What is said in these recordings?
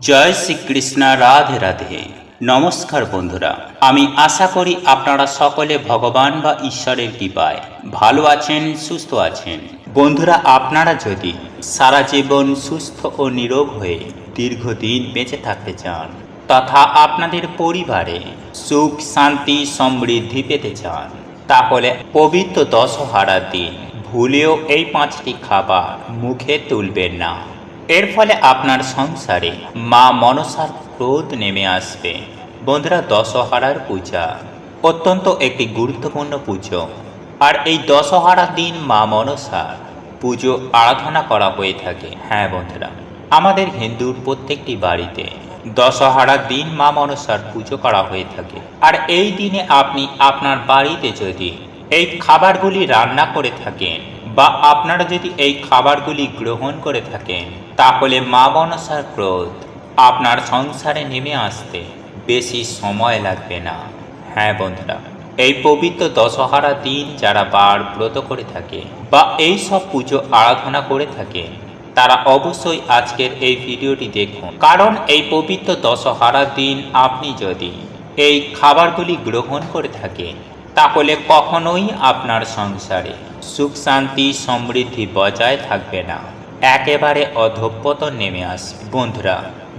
জয় শ্রীকৃষ্ণ, রাধে রাধে। নমস্কার বন্ধুরা, আমি আশা করি আপনারা সকলে ভগবান বা ঈশ্বরের কৃপায় ভালো আছেন, সুস্থ আছেন। বন্ধুরা, আপনারা যদি সারা জীবন সুস্থ ও নিরোগ হয়ে দীর্ঘদিন বেঁচে থাকতে চান, তথা আপনাদের পরিবারে সুখ, শান্তি, সমৃদ্ধি পেতে চান, তাহলে পবিত্র দশহারার দিন ভুলেও এই পাঁচটি খাবার মুখে তুলবেন না। এর ফলে আপনার সংসারে মা মনসার ক্রোধ নেমে আসবে। বন্ধুরা, দশহারার পূজা অত্যন্ত একটি গুরুত্বপূর্ণ পুজো। আর এই দশহারার দিন মা মনসার পুজো আরাধনা করা হয়ে থাকে। হ্যাঁ বন্ধুরা, আমাদের হিন্দুর প্রত্যেকটি বাড়িতে দশহারার দিন মা মনসার পুজো করা হয়ে থাকে। আর এই দিনে আপনি আপনার বাড়িতে যদি এই খাবারগুলি রান্না করে থাকেন বা আপনারা যদি এই খাবারগুলি গ্রহণ করে থাকেন, তাহলে মা মনসার ক্রোধ আপনার সংসারে নেমে আসতে বেশি সময় লাগবে না। হ্যাঁ বন্ধুরা, এই পবিত্র দশহারা দিন যারা বার ব্রত করে থাকে বা এই সব পুজো আরাধনা করে থাকে, তারা অবশ্যই আজকের এই ভিডিওটি দেখুন। কারণ এই পবিত্র দশহারা দিন আপনি যদি এই খাবারগুলি গ্রহণ করে থাকেন, তাহলে কখনোই আপনার সংসারে সুখ শান্তি সমৃদ্ধি বজায় থাকবে না। একেবারে অধঃপতন নেমে আসবে। বন্ধুরা,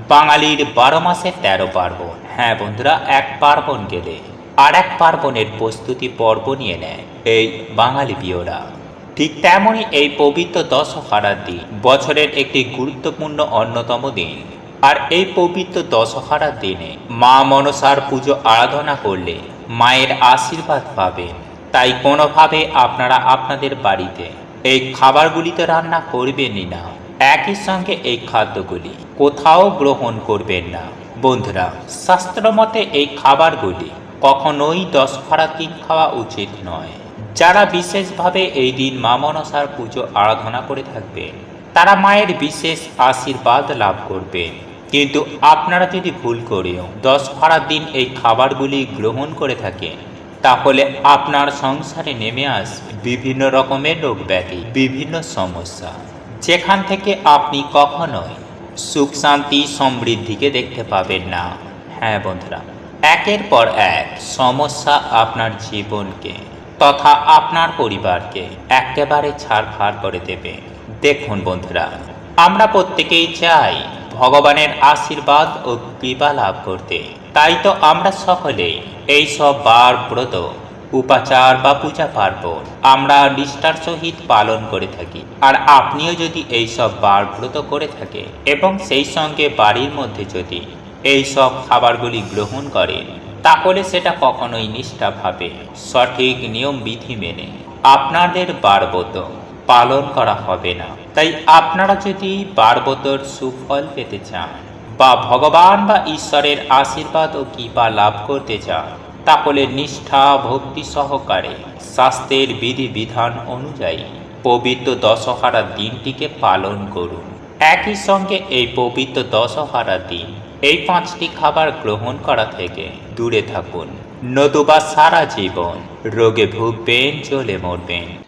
বাঙালির বারো মাসে তেরো পার্বণ। হ্যাঁ বন্ধুরা, এক পার্বণ গেলে আর এক পার্বণের প্রস্তুতি পর্ব নিয়ে নেয় এই বাঙালি বিয়রা ঠিক তেমনই এই পবিত্র দশহারার দিন বছরের একটি গুরুত্বপূর্ণ অন্যতম দিন। আর এই পবিত্র দশহারার দিনে মা মনসার পুজো আরাধনা করলে মায়ের আশীর্বাদ পাবেন। তাই কোনোভাবে আপনারা আপনাদের বাড়িতে এই খাবারগুলিতে রান্না করবেনই না। একই সঙ্গে এই খাদ্যগুলি কোথাও গ্রহণ করবেন না। বন্ধুরা শাস্ত্রমতে এই খাবারগুলি কখনোই দশহারা দিন খাওয়া উচিত নয়। যারা বিশেষভাবে এই দিন মা মনসার পুজো আরাধনা করে থাকবেন, তারা মায়ের বিশেষ আশীর্বাদ লাভ করবেন। কিন্তু আপনারা যদি ভুল করেও দশ ভাড়ার দিন এই খাবারগুলি গ্রহণ করে থাকেন তাহলে আপনার সংসারে নেমে আসবে। বিভিন্ন রকমের রোগ ব্যাধি, বিভিন্ন সমস্যা। যেখান থেকে আপনি কখনোই সুখ, শান্তি, সমৃদ্ধিকে দেখতে পাবেন না। হ্যাঁ বন্ধুরা, একের পর এক সমস্যা আপনার জীবনকে তথা আপনার পরিবারকে একেবারে ছাড়খাড় করে দেবে। দেখুন বন্ধুরা, আমরা প্রত্যেকেই চাই ভগবানের আশীর্বাদ ও কৃপা লাভ করতে। তাই তো আমরা সকলে এই সব বার ব্রত, উপাচার বা পূজা পার্বণ আমরা নিষ্ঠার সহিত পালন করে থাকি। আর আপনিও যদি এই সব বার ব্রত করে থাকে এবং সেই সঙ্গে বাড়ির মধ্যে যদি এই সব খাবারগুলি গ্রহণ করেন, তাহলে সেটা কখনোই নিষ্ঠাভাবে সঠিক নিয়ম বিধি মেনে আপনাদের বারবত পালন করা হবে না। তাই আপনারা যদি বারবতর সুফল পেতে চান বা ভগবান বা ঈশ্বরের আশীর্বাদ ও কৃপা লাভ করতে চান, তাহলে নিষ্ঠা, ভক্তি সহকারে স্বাস্থ্যের বিধি বিধান অনুযায়ী পবিত্র দশহারা দিনটিকে পালন করুন। একই সঙ্গে এই পবিত্র দশহারা দিন, এই পাঁচটি খাবার গ্রহণ করা থেকে দূরে থাকুন। নতুবা সারা জীবন রোগে ভুগবেন চলে মরবেন।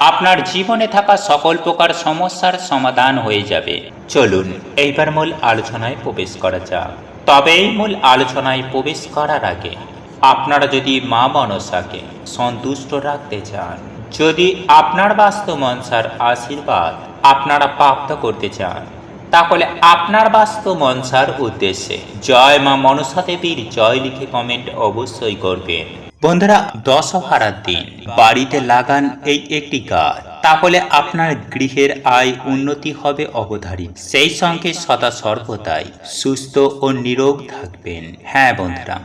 আপনার জীবনে থাকা সকল প্রকার সমস্যার সমাধান হয়ে যাবে। চলুন, এইবার মূল আলোচনায় প্রবেশ করা যাক। তবে এই মূল আলোচনায় প্রবেশ করার আগে আপনারা যদি মা মনসাকে সন্তুষ্ট রাখতে চান, যদি আপনার বাস্তু মনসার আশীর্বাদ আপনারা প্রাপ্ত করতে চান, তাহলে আপনার বাস্তু মনসার উদ্দেশ্যে জয় মা মনসা দেবীর জয় লিখে কমেন্ট অবশ্যই করবেন। বন্ধুরা দশহারার দিন, বাড়িতে লাগান এই একটি গাছ। তাহলে আপনার গৃহের আয় উন্নতি হবে অবধারিত। সেই সঙ্গে সদা সর্বদাই সুস্থ ও নিরোগ থাকবেন। হ্যাঁ বন্ধুরা,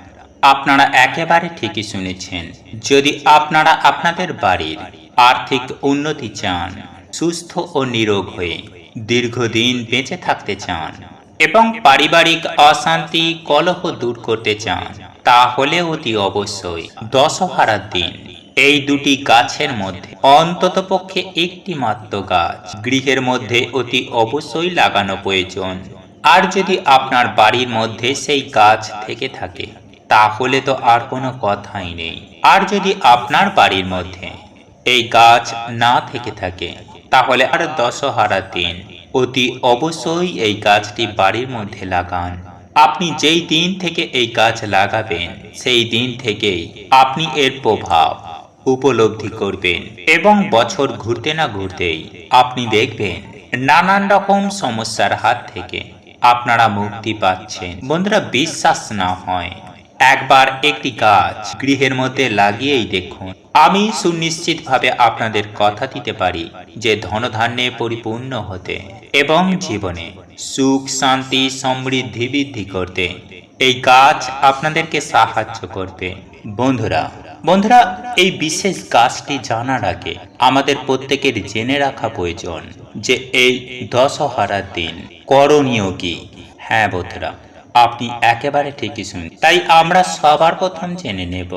আপনারা একেবারে ঠিকই শুনেছেন। যদি আপনারা আপনাদের বাড়ির আর্থিক উন্নতি চান, সুস্থ ও নিরোগ হয়ে দীর্ঘদিন বেঁচে থাকতে চান এবং পারিবারিক অশান্তি, কলহ দূর করতে চান তাহলে অতি অবশ্যই দশহারার দিন। এই দুটি গাছের মধ্যে, অন্ততপক্ষে একটি মাত্র গাছ, গৃহের মধ্যে অতি অবশ্যই লাগানো প্রয়োজন। আর যদি আপনার বাড়ির মধ্যে সেই গাছ থেকে থাকে, তাহলে তো আর কোনো কথাই নেই। আর যদি আপনার বাড়ির মধ্যে এই গাছ না থেকে থাকে, তাহলে আর দশহারা দিন অতি অবশ্যই এই গাছটি বাড়ির মধ্যে লাগান। আপনি যেই দিন থেকে এই গাছ লাগাবেন, সেই দিন থেকেই আপনি এর প্রভাব উপলব্ধি করবেন এবং বছর ঘুরতে না ঘুরতেই আপনি দেখবেন নানান রকম সমস্যার হাত থেকে আপনারা মুক্তি পাচ্ছেন। বন্ধুরা, বিশ্বাস না হয় একবার একটি গাছ গৃহের মধ্যে লাগিয়েই দেখুন। আমি সুনিশ্চিতভাবে আপনাদের কথা দিতে পারি যে ধনধান্যে পরিপূর্ণ হতে এবং জীবনে সুখ, শান্তি, সমৃদ্ধি বৃদ্ধি করতে এই গাছ আপনাদেরকে সাহায্য করবে। বন্ধুরা বন্ধুরা, এই বিশেষ গাছটি জানার আগে আমাদের প্রত্যেকের জেনে রাখা প্রয়োজন যে এই দশহারার দিন করণীয় কি? হ্যাঁ বন্ধুরা আপনি একেবারে ঠিকই শুনুন তাই আমরা সবার প্রথম জেনে নেব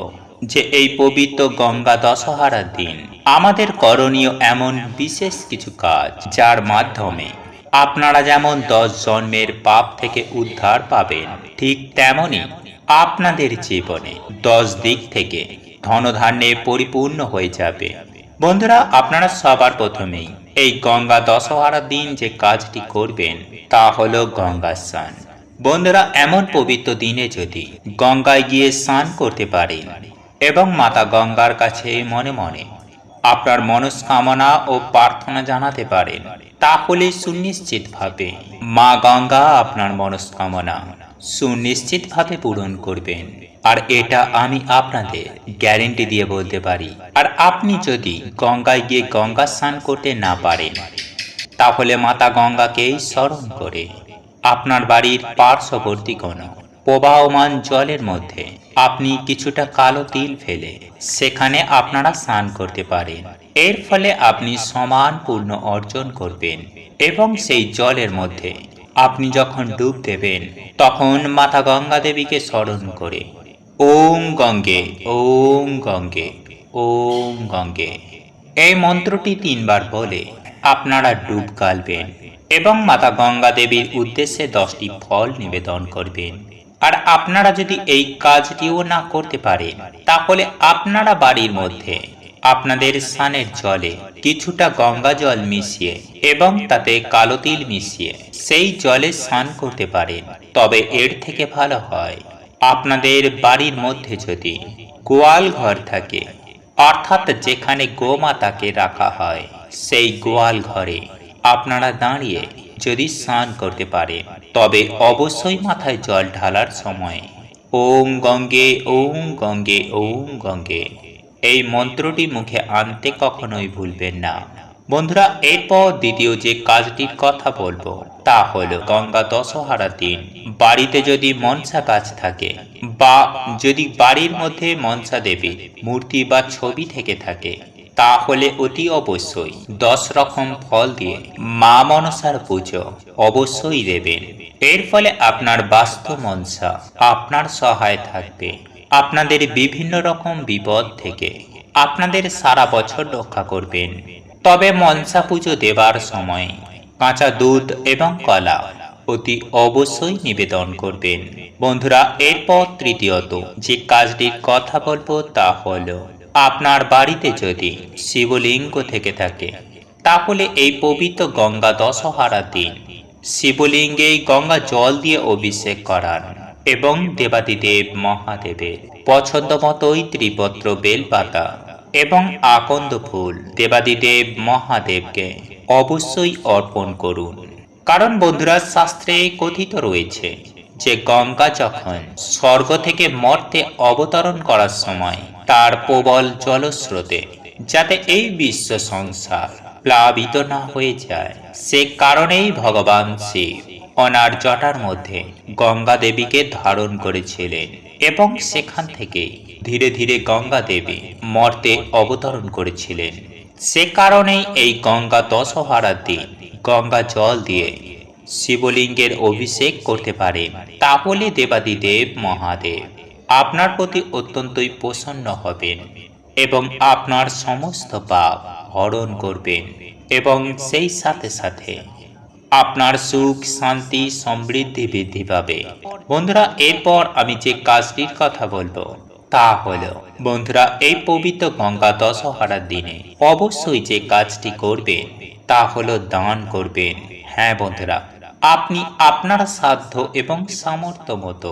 যে এই পবিত্র গঙ্গা দশহারার দিন আমাদের করণীয় এমন বিশেষ কিছু কাজ, যার মাধ্যমে আপনারা যেমন দশ জন্মের পাপ থেকে উদ্ধার পাবেন, ঠিক তেমনি আপনাদের জীবনে দশ দিক থেকে ধনধান্যে পরিপূর্ণ হয়ে যাবে। বন্ধুরা, আপনারা সবার প্রথমেই এই গঙ্গা দশহারার দিন যে কাজটি করবেন তা হলো গঙ্গা স্নান বন্ধুরা, এমন পবিত্র দিনে যদি গঙ্গায় গিয়ে স্নান করতে পারেন এবং মাতা গঙ্গার কাছে মনে মনে আপনার মনস্কামনা ও প্রার্থনা জানাতে পারেন, তাহলে সুনিশ্চিতভাবে মা গঙ্গা আপনার মনস্কামনা সুনিশ্চিতভাবে পূরণ করবেন। আর এটা আমি আপনাদের গ্যারেন্টি দিয়ে বলতে পারি, আর আপনি যদি গঙ্গায় গিয়ে গঙ্গা স্নান করতে না পারেন, তাহলে মাতা গঙ্গাকেই স্মরণ করে আপনার বাড়ির পার্শ্ববর্তী কোনো প্রবাহমান জলের মধ্যে আপনি কিছুটা কালো তিল ফেলে সেখানে আপনারা স্নান করতে পারেন। এর ফলে আপনি সমান পূর্ণ অর্জন করবেন এবং সেই জলের মধ্যে আপনি যখন ডুব দেবেন, তখন মাতা গঙ্গা দেবীকে স্মরণ করে, ওম গঙ্গে ওম গঙ্গে ওম গঙ্গে। এই মন্ত্রটি তিনবার বলে আপনারা ডুব গালবেন। এবং মাতা গঙ্গা দেবীর উদ্দেশ্যে দশটি ফল নিবেদন করবেন। আর আপনারা যদি এই কাজটিও না করতে পারেন, তাহলে আপনারা বাড়ির মধ্যে আপনাদের স্নানের জলে কিছুটা গঙ্গা জল মিশিয়ে এবং তাতে কালো তিল মিশিয়ে সেই জলে স্নান করতে পারেন। তবে এর থেকে ভালো হয়, আপনাদের বাড়ির মধ্যে যদি গোয়াল ঘর থাকে, অর্থাৎ যেখানে গোমাতাকে রাখা হয়, সেই গোয়াল ঘরে আপনারা দাঁড়িয়ে যদি স্নান করতে পারে, তবে অবশ্যই মাথায় জল ঢালার সময়। ওম গঙ্গে ওম গঙ্গে ওম গঙ্গে। এই মন্ত্রটি মুখে আনতে কখনোই ভুলবেন না। বন্ধুরা, এরপর দ্বিতীয় যে কাজটির কথা বলব, তা হলো গঙ্গা দশহারা দিন। বাড়িতে যদি মনসা গাছ থাকে, বা যদি বাড়ির মধ্যে মনসা দেবীর মূর্তি বা ছবি থেকে থাকে তাহলে অতি অবশ্যই দশ রকম ফল দিয়ে মা মনসার পুজো অবশ্যই দেবেন। এর ফলে আপনার বাস্তু মনসা, আপনার সহায় থাকবে। আপনাদের বিভিন্ন রকম বিপদ থেকে আপনাদের সারা বছর রক্ষা করবেন। তবে মনসা পুজো দেবার সময় কাঁচা দুধ এবং কলা অতি অবশ্যই নিবেদন করবেন। বন্ধুরা, এরপর তৃতীয়ত যে কাজটির কথা বলব তা হলো আপনার বাড়িতে যদি শিবলিঙ্গ থেকে থাকে, তাহলে এই পবিত্র গঙ্গা দশহারা দিন শিবলিঙ্গে গঙ্গা জল দিয়ে অভিষেক করান এবং দেবাদিদেব মহাদেবের পছন্দ মতোই ত্রিপত্র বেলপাতা এবং আকন্দ ফুল দেবাদিদেব মহাদেবকে অবশ্যই অর্পণ করুন। কারণ বন্ধুরা, শাস্ত্রে কথিত রয়েছে যে গঙ্গা যখন স্বর্গ থেকে মর্তে অবতরণ করার সময় তার প্রবল জলস্রোতে, যাতে এই বিশ্ব সংসার প্লাবিত না হয়ে যায়, সে কারণেই ভগবান শিব অনার জটার মধ্যে গঙ্গা দেবীকে ধারণ করেছিলেন এবং সেখান থেকে ধীরে ধীরে গঙ্গা দেবী মর্তে অবতরণ করেছিলেন। সে কারণেই এই গঙ্গা দশহারার দিন গঙ্গা জল দিয়ে শিবলিঙ্গের অভিষেক করতে পারেন তাহলে দেবাদিদেব মহাদেব, আপনার প্রতি অত্যন্তই প্রসন্ন হবেন এবং আপনার সমস্ত পাপ হরণ করবেন এবং সেই সাথে সাথে আপনার সুখ, শান্তি, সমৃদ্ধি বৃদ্ধি পাবে। বন্ধুরা, এরপর আমি যে কাজটির কথা বলব তা হলো, বন্ধুরা, এই পবিত্র গঙ্গা দশহরার দিনে অবশ্যই যে কাজটি করবেন তা হলো দান করবেন। হ্যাঁ বন্ধুরা আপনি আপনার সাধ্য এবং সামর্থ্য মতো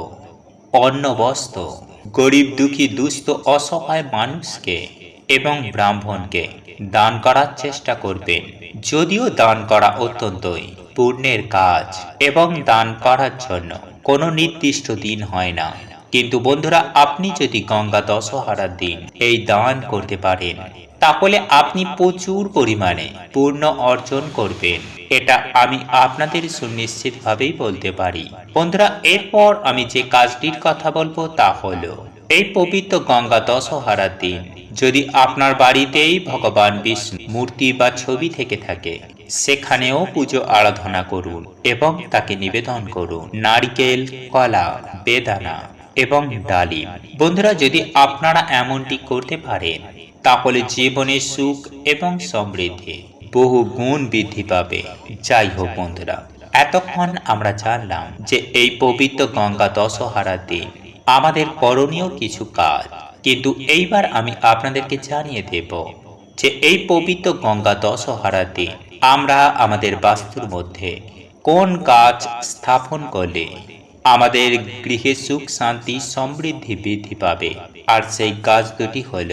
অন্ন, বস্ত্র, গরিব, দুঃখী, দুস্থ, অসহায় মানুষকে এবং ব্রাহ্মণকে দান করার চেষ্টা করবেন। যদিও দান করা অত্যন্তই পুণ্যের কাজ এবং দান করার জন্য কোনো নির্দিষ্ট দিন হয় না। কিন্তু বন্ধুরা, আপনি যদি গঙ্গা দশহারার দিন এই দান করতে পারেন তাহলে আপনি প্রচুর পরিমাণে পূর্ণ অর্জন করবেন। এটা আমি আপনাদের সুনিশ্চিতভাবেই বলতে পারি। বন্ধুরা, এরপর আমি যে কাজটির কথা বলব তা হলো, এই পবিত্র গঙ্গা দশহারার দিন, যদি আপনার বাড়িতেই ভগবান বিষ্ণু মূর্তি বা ছবি থেকে থাকে, সেখানেও পুজো আরাধনা করুন এবং তাকে নিবেদন করুন। নারকেল, কলা, বেদানা এবং ডালিম। বন্ধুরা, যদি আপনারা এমনটি করতে পারেন তাহলে জীবনে সুখ এবং সমৃদ্ধি বহু গুণ বৃদ্ধি পাবে। যাই হোক বন্ধুরা, এতক্ষণ আমরা জানলাম যে এই পবিত্র গঙ্গা দশহারা দিন আমাদের করণীয় কিছু কাজ। কিন্তু এইবার আমি আপনাদেরকে জানিয়ে দেব যে এই পবিত্র গঙ্গা দশহারা দিন আমরা আমাদের বাস্তুর মধ্যে কোন কাজ স্থাপন করলে আমাদের গৃহে সুখ, শান্তি, সমৃদ্ধি বৃদ্ধি পাবে। আর সেই কাজ দুটি হল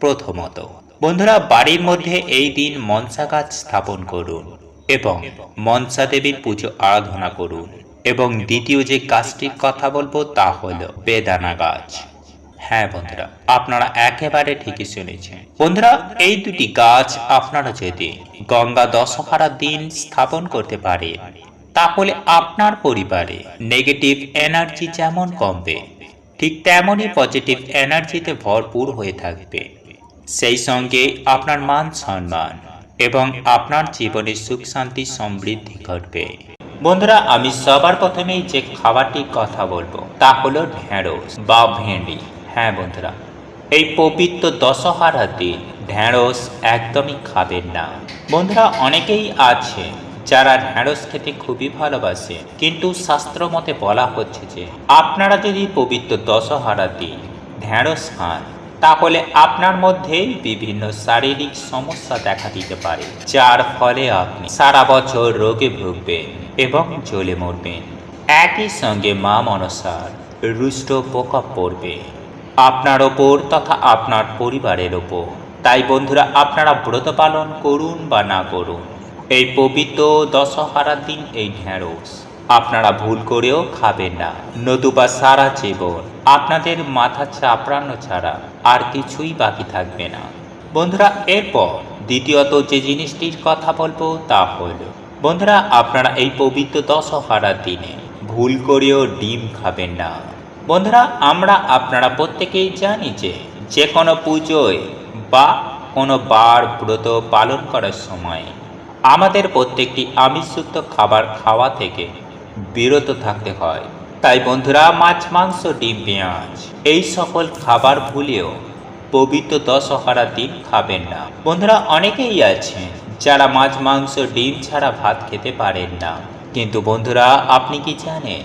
প্রথমত, বন্ধুরা, বাড়ির মধ্যে এই দিন মনসা গাছ স্থাপন করুন এবং মনসা দেবীর পুজো আরাধনা করুন এবং দ্বিতীয় যে গাছটির কথা বলব তা হল বেদানা গাছ। হ্যাঁ বন্ধুরা, আপনারা একেবারে ঠিকই শুনেছেন। বন্ধুরা, এই দুটি গাছ আপনারা যদি গঙ্গা দশহারার দিন স্থাপন করতে পারে, তাহলে আপনার পরিবারে নেগেটিভ এনার্জি যেমন কমবে, ঠিক তেমনই পজিটিভ এনার্জিতে ভরপুর হয়ে থাকবে। সেই সঙ্গে আপনার মান সম্মান এবং আপনার জীবনে সুখ, শান্তি, সমৃদ্ধি ঘটবে। বন্ধুরা, আমি সবার প্রথমেই যে খাবারটি কথা বলব, তা হলো ঢেঁড়স বা ভেন্ডি। হ্যাঁ বন্ধুরা, এই পবিত্র দশহারার দিন ঢেঁড়স একদমই খাবেন না। বন্ধুরা, অনেকেই আছে যারা ঢেঁড়স খেতে খুবই ভালোবাসে, কিন্তু শাস্ত্র মতে বলা হচ্ছে যে, আপনারা যদি পবিত্র দশহারা দিন ঢেঁড়স খান তাহলে আপনার মধ্যেই বিভিন্ন শারীরিক সমস্যা দেখা দিতে পারে, যার ফলে আপনি সারা বছর রোগে ভুগবেন এবং জ্বলে মরবেন। একই সঙ্গে মা মনসার রুষ্ট প্রকোপ পড়বে আপনার ওপর তথা আপনার পরিবারের ওপর। তাই বন্ধুরা, আপনারা ব্রত পালন করুন বা না করুন। এই পবিত্র দশহারা দিন এই ঢেঁড়স। আপনারা ভুল করেও খাবেন না। নতুবা সারা জীবন আপনাদের মাথা চাপড়ানো ছাড়া আর কিছুই বাকি থাকবে না। বন্ধুরা, এরপর দ্বিতীয়ত যে জিনিসটির কথা বলব তা হল, বন্ধুরা, আপনারা এই পবিত্র দশহারার দিনে ভুল করেও ডিম খাবেন না। বন্ধুরা, আমরা আপনারা প্রত্যেকেই জানি যে যে কোনো পুজোয় বা কোনো বার ব্রত পালন করার সময় আমাদের প্রত্যেকটি আমিষযুক্ত খাবার খাওয়া থেকে বিরত থাকতে হয়। তাই বন্ধুরা, মাছ, মাংস, ডিম, পেঁয়াজ, এই সকল খাবার ভুলেও পবিত্র দশহারা দিন খাবেন না। বন্ধুরা, অনেকেই আছেন যারা মাছ, মাংস, ডিম ছাড়া ভাত খেতে পারেন না। কিন্তু বন্ধুরা, আপনি কি জানেন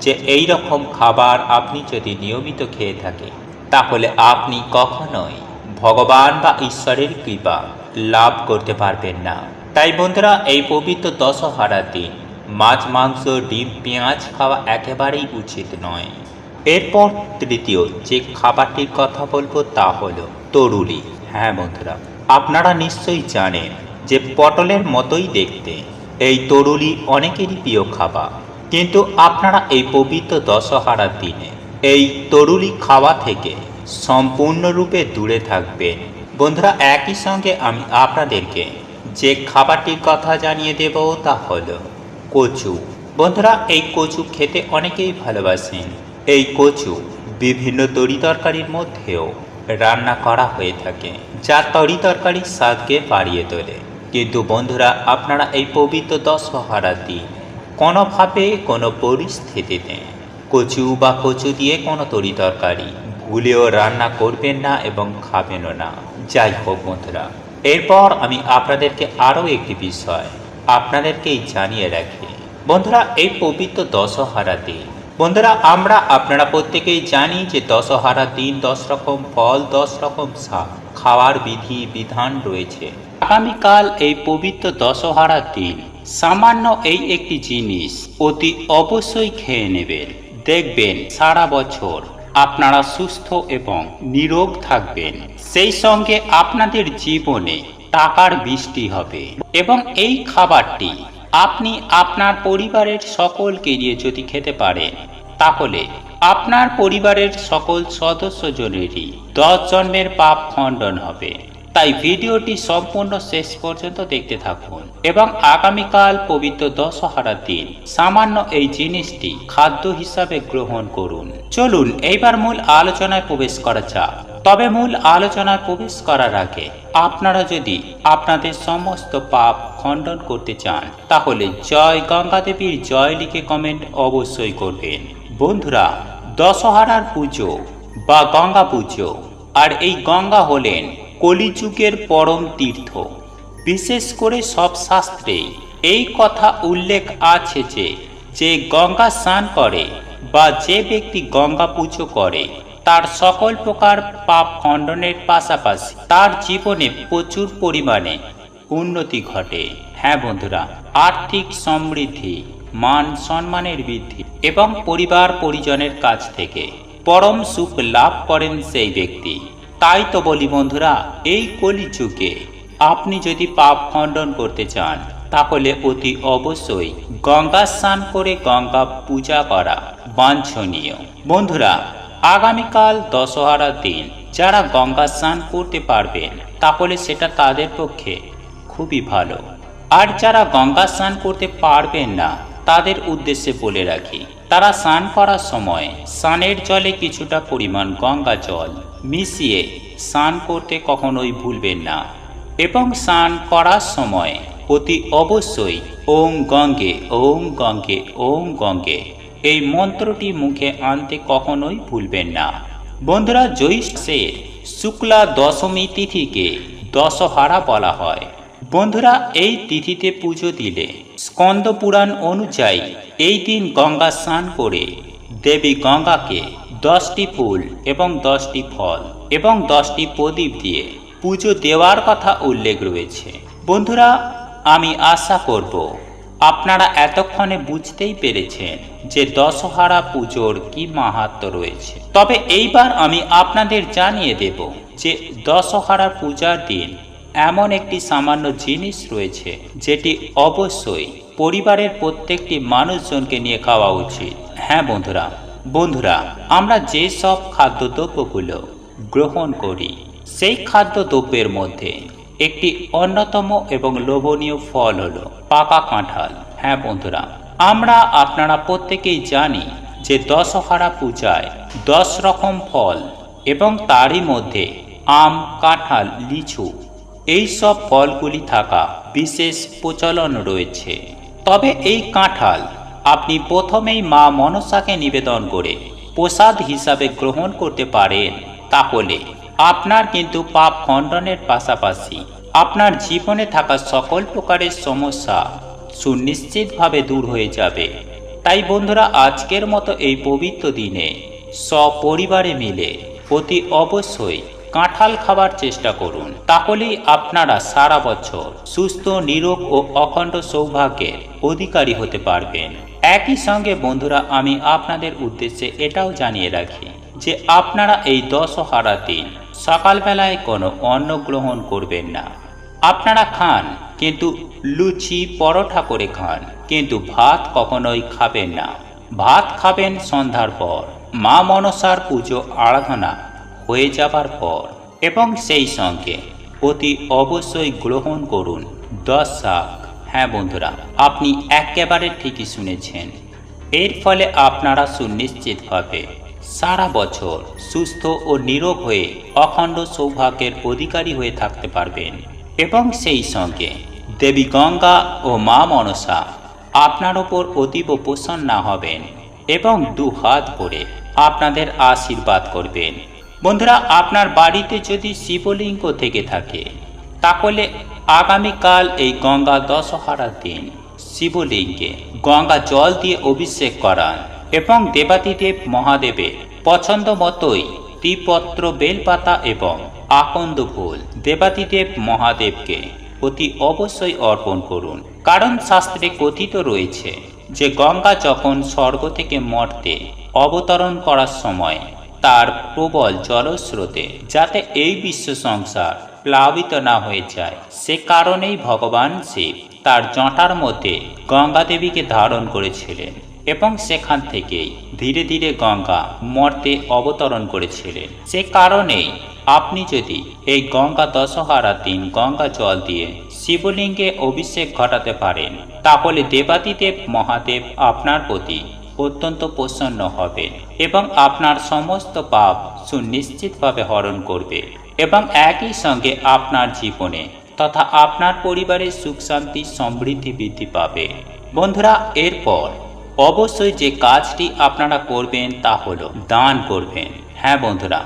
যে এই রকম খাবার আপনি যদি নিয়মিত খেয়ে থাকেন, তাহলে আপনি কখনোই ভগবান বা ঈশ্বরের কৃপা লাভ করতে পারবেন না। তাই বন্ধুরা, এই পবিত্র দশহারার দিন মাছ, মাংস, ডিম, পেঁয়াজ খাওয়া একেবারেই উচিত নয়। এরপর তৃতীয় যে খাবারটির কথা বলব তা হলো তরুলি। হ্যাঁ বন্ধুরা, আপনারা নিশ্চয়ই জানেন যে পটলের মতোই দেখতে। এই তরুলি অনেকেরই প্রিয় খাবার। কিন্তু আপনারা এই পবিত্র দশহারার দিনে এই তরুলি খাওয়া থেকে সম্পূর্ণরূপে দূরে থাকবেন। বন্ধুরা, একই সঙ্গে আমি আপনাদেরকে যে খাবারটির কথা জানিয়ে দেব তা হলো কচু। বন্ধুরা, এই কচু খেতে অনেকেই ভালোবাসেন। এই কচু বিভিন্ন তরি তরকারির মধ্যেও রান্না করা হয়ে থাকে, যা তরি তরকারির স্বাদকে বাড়িয়ে তোলে। কিন্তু বন্ধুরা, আপনারা এই পবিত্র দশহারা দিন কোনোভাবে কোনো পরিস্থিতিতে কচু বা কচু দিয়ে কোনো তরি তরকারি ভুলেও রান্না করবেন না এবং খাবেনও না। যাই হোক বন্ধুরা, এরপর আমি আপনাদেরকে আরও একটি বিষয় আপনাদেরকেই জানিয়ে রাখি, বন্ধুরা, এই পবিত্র দশহারা দিন। বন্ধুরা, আমরা আপনারা প্রত্যেকেই জানি যে দশহারা দিন দশ রকম ফল, দশ রকম শাক, খাওয়ার বিধি, বিধান রয়েছে। আগামীকাল এই পবিত্র দশহারা দিন সামান্য এই একটি জিনিস অতি অবশ্যই খেয়ে নেবেন। দেখবেন, সারা বছর আপনারা সুস্থ এবং নিরোগ থাকবেন। সেই সঙ্গে আপনাদের জীবনে টাকার বৃষ্টি হবে। এবং এই খাবারটি আপনি আপনার পরিবারের সকলকে দিয়ে যদি খেতে পারেন, তাহলে আপনার পরিবারের সকল সদস্যজনেরই দশ জন্মের পাপ খণ্ডন হবে। তাই ভিডিওটি সম্পূর্ণ শেষ পর্যন্ত দেখতে থাকুন এবং আগামীকাল পবিত্র দশহারা দিন সামান্য এই জিনিসটি খাদ্য হিসাবে গ্রহণ করুন। চলুন, এইবার মূল আলোচনায় প্রবেশ করা যাক। তবে মূল আলোচনায় প্রবেশ করার আগে আপনারা যদি আপনাদের সমস্ত পাপ খণ্ডন করতে চান, তাহলে জয় গঙ্গা দেবীর জয় লিখে কমেন্ট অবশ্যই করবেন। বন্ধুরা, দশহারার পুজো বা গঙ্গা পুজো, আর এই গঙ্গা হলেন কলিযুগের পরম তীর্থ। বিশেষ করে সব শাস্ত্রেই এই কথা উল্লেখ আছে যে যে গঙ্গা স্নান করে বা যে ব্যক্তি গঙ্গা পুজো করে, তার সকল প্রকার পাপ খণ্ডনের পাশাপাশি তার জীবনে প্রচুর পরিমাণে উন্নতি ঘটে। হ্যাঁ বন্ধুরা, আর্থিক সমৃদ্ধি, মান সম্মানের বৃদ্ধি এবং পরিবার পরিজনের কাছ থেকে পরম সুখ লাভ করেন সেই ব্যক্তি। তাই তো বলি বন্ধুরা, এই কলিযুগে আপনি যদি পাপ খণ্ডন করতে চান, তাহলে অতি অবশ্যই গঙ্গা স্নান করে গঙ্গা পূজা করা বাঞ্ছনীয়। বন্ধুরা, আগামীকাল দশহারার দিন যারা গঙ্গা স্নান করতে পারবেন, তাহলে সেটা তাদের পক্ষে খুবই ভালো। আর যারা গঙ্গা স্নান করতে পারবেন না, তাদের উদ্দেশ্যে বলে রাখি, তারা স্নান করার সময় স্নানের জলে কিছুটা পরিমাণ গঙ্গা জল মিশিয়ে স্নান করতে কখনোই ভুলবেন না। এবং স্নান করার সময় অতি অবশ্যই ওম গঙ্গে ওম গঙ্গে ওম গঙ্গে এই মন্ত্রটি মুখে আনতে কখনোই ভুলবেন না। বন্ধুরা জ্যৈষ্ঠের শুক্লা দশমী তিথিকে দশহারা বলা হয়। বন্ধুরা, এই তিথিতে পুজো দিলে স্কন্দ পুরাণ অনুযায়ী এই দিন গঙ্গা স্নান করে দেবী গঙ্গাকে দশটি ফুল এবং দশটি ফল এবং দশটি প্রদীপ দিয়ে পুজো দেওয়ার কথা উল্লেখ রয়েছে। বন্ধুরা, আমি আশা করব আপনারা এতক্ষণে বুঝতেই পেরেছেন যে দশহারা পুজোর কি মাহাত্ম রয়েছে। তবে এইবার আমি আপনাদের জানিয়ে দেব যে দশহারা পূজার দিন এমন একটি সামান্য জিনিস রয়েছে যেটি অবশ্যই পরিবারের প্রত্যেকটি মানুষজনকে নিয়ে খাওয়া উচিত। হ্যাঁ বন্ধুরা বন্ধুরা, আমরা যে সব খাদ্যদ্রব্যগুলো গ্রহণ করি, সেই খাদ্যদ্রব্যের মধ্যে একটি অন্যতম এবং লোভনীয় ফল হলো পাকা কাঁঠাল। হ্যাঁ বন্ধুরা, আমরা আপনারা প্রত্যেকেই জানি যে দশহারা পূজায় দশ রকম ফল এবং তারই মধ্যে আম, কাঁঠাল, লিচু এই সব ফলগুলি থাকা বিশেষ প্রচলন রয়েছে। তবে এই কাঁঠাল আপনি প্রথমেই মা মনসাকে নিবেদন করে প্রসাদ হিসাবে গ্রহণ করতে পারেন। তাহলে আপনার কিন্তু পাপ খণ্ডনের পাশাপাশি আপনার জীবনে থাকা সকল প্রকারের সমস্যা সুনিশ্চিতভাবে দূর হয়ে যাবে। তাই বন্ধুরা, আজকের মতো এই পবিত্র দিনে সপরিবারে মিলে অতি অবশ্যই কাঁঠাল খাবার চেষ্টা করুন। তাহলেই আপনারা সারা বছর সুস্থ, নিরোগ ও অখণ্ড সৌভাগ্যের অধিকারী হতে পারবেন। একই সঙ্গে বন্ধুরা, আমি আপনাদের উদ্দেশ্যে এটাও জানিয়ে রাখি যে আপনারা এই দশহারা দিন সকালবেলায় কোনো অন্ন গ্রহণ করবেন না। আপনারা খান, কিন্তু লুচি, পরোটা করে খান, কিন্তু ভাত কখনোই খাবেন না। ভাত খাবেন সন্ধ্যার পর, মা মনসার পুজো আরাধনা হয়ে যাবার পর, এবং সেই সঙ্গে অতি অবশ্যই গ্রহণ করুন দশ শাক হ্যাঁ বন্ধুরা, আপনি একেবারে ঠিকই শুনেছেন। এর ফলে আপনারা সুনিশ্চিতভাবে সারা বছর সুস্থ ও নিরোগ হয়ে অখণ্ড সৌভাগ্যের অধিকারী হয়ে থাকতে পারবেন। এবং সেই সঙ্গে দেবী গঙ্গা ও মা মনসা আপনার ওপর অতীব প্রসন্ন হবেন এবং দু হাত ভরে আপনাদের আশীর্বাদ করবেন। বন্ধুরা, আপনার বাড়িতে যদি শিবলিঙ্গ থেকে থাকে, তাহলে আগামীকাল এই গঙ্গা দশহারার দিন। শিবলিঙ্গে গঙ্গা জল দিয়ে অভিষেক করান এবং দেবাদিদেব মহাদেবের পছন্দ মতোই ত্রিপত্র, বেলপাতা এবং আকন্দ ফুল দেবাদিদেব মহাদেবকে অতি অবশ্যই অর্পণ করুন। কারণ শাস্ত্রে কথিত রয়েছে যে গঙ্গা যখন স্বর্গ থেকে মর্তে অবতরণ করার সময় তার প্রবল জলস্রোতে যাতে এই বিশ্ব সংসার প্লাবিত না হয়ে যায়। সে কারণেই ভগবান শিব তার জটার মধ্যে গঙ্গা দেবীকে ধারণ করেছিলেন এবং সেখান থেকেই ধীরে ধীরে গঙ্গা মর্তে অবতরণ করেছিলেন। সে কারণেই আপনি যদি এই গঙ্গা দশহারার দিন গঙ্গা জল দিয়ে শিবলিঙ্গে অভিষেক ঘটাতে পারেন, তাহলে দেবাদিদেব মহাদেব আপনার প্রতি অত্যন্ত প্রসন্ন হবে এবং আপনার সমস্ত পাপ সুনিশ্চিতভাবে হরণ করবে। এবং একই সঙ্গে আপনার জীবনে তথা আপনার পরিবারের সুখ শান্তি সমৃদ্ধি বৃদ্ধি পাবে। বন্ধুরা, এরপর অবশ্যই যে কাজটি আপনারা করবেন তা হলো দান করবেন। হ্যাঁ বন্ধুরা,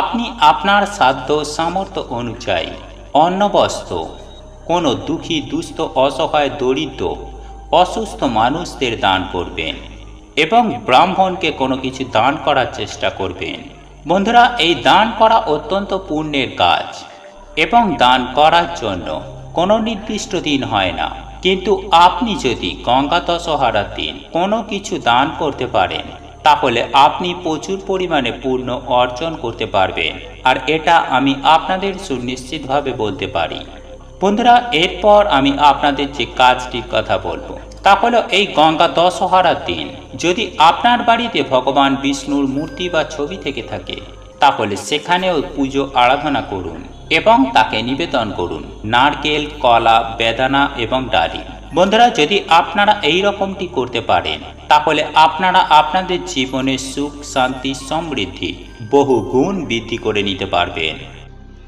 আপনি আপনার সাধ্য সামর্থ্য অনুযায়ী অন্ন বস্ত্র কোনো দুঃখী, দুস্থ, অসহায়, দরিদ্র, অসুস্থ মানুষদের দান করবেন এবং ব্রাহ্মণকে কোনো কিছু দান করার চেষ্টা করবেন। বন্ধুরা, এই দান করা অত্যন্ত পুণ্যের কাজ এবং দান করার জন্য কোনো নির্দিষ্ট দিন হয় না। কিন্তু আপনি যদি গঙ্গা দশহারার দিন কোনো কিছু দান করতে পারেন, তাহলে আপনি প্রচুর পরিমাণে পূর্ণ অর্জন করতে পারবেন। আর এটা আমি আপনাদের সুনিশ্চিতভাবে বলতে পারি। বন্ধুরা, এরপর আমি আপনাদের যে কাজটির কথা বলব। তা হলো এই গঙ্গা দশহারার দিন, যদি আপনার বাড়িতে ভগবান বিষ্ণুর মূর্তি বা ছবি থেকে থাকে, তাহলে সেখানেও পুজো আরাধনা করুন এবং তাকে নিবেদন করুন। নারকেল, কলা, বেদানা এবং ডালি বন্ধুরা, যদি আপনারা এই রকমটি করতে পারেন, তাহলে আপনারা আপনাদের জীবনে সুখ, শান্তি, সমৃদ্ধি বহু গুণ বৃদ্ধি করে নিতে পারবেন।